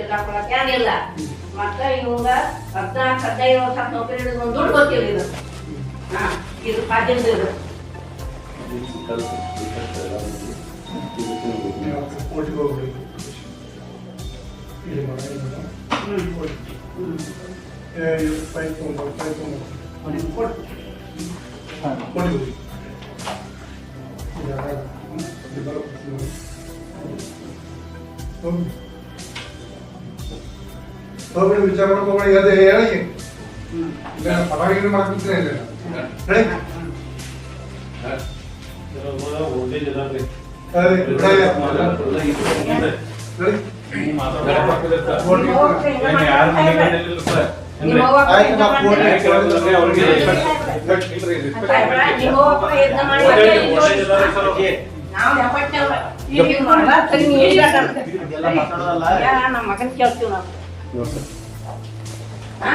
ತಿರ್ಗಾಕೊಳಕ್ ಏನಿಲ್ಲ ಮತ್ತ ಇವಾಗ ಹದಿನಾಲ್ಕು, ಹದಿನೈದು ವರ್ಷ ನೌಕರಿ ಹಿಡಿದು ಒಂದು ದುಡ್ಡು ಗೊತ್ತಿಲ್ಲ ಇದು. ಹಾ, ಇದು ಪಾದಿಂದ ಇದು. ಕೋಟಿಗೆ ಹೋಗ್ಬೇಕು ಹೋಗ್ಬಿಡಿ ವಿಚಾರ ಮಾಡ್ಕೊಂಡು. ಅದೇ ಹೇಳಿ. ಪರವಾಗಿ ಪರವಾಗಿನ ಮಾಡ್ತಿದ್ರೆ ಹೇಳಿ. ಅದೇ ಬಿಡಾಯ. ಹೇಳಿ. ನಿಮ್ಮ ಅವ್ವ ನಿಮ್ಮ ಅವ್ವ ಆಯ್ತು, ನಾ ಪ್ರಯತ್ನ ಫೋನ್ ಮಾಡಿ. ನಿಮ್ಮ ಅವ್ವ ಪ್ರಯತ್ನ ಮಾಡಿ ನಾವು ಎಪ್ಪತ್ತನೇವ್ರ. ಈಗ ಹಿಂಗ್ ಮಾಡ್ಲಾ? ಸರಿ, ನೀ ಈಗ ಆಟ ಆಡ್ತೀಯ. ಯಾ, ನಮ್ಮ ಮಗನ್ ಕೇಳ್ತೀವಿ ನಾವು. ಹಾ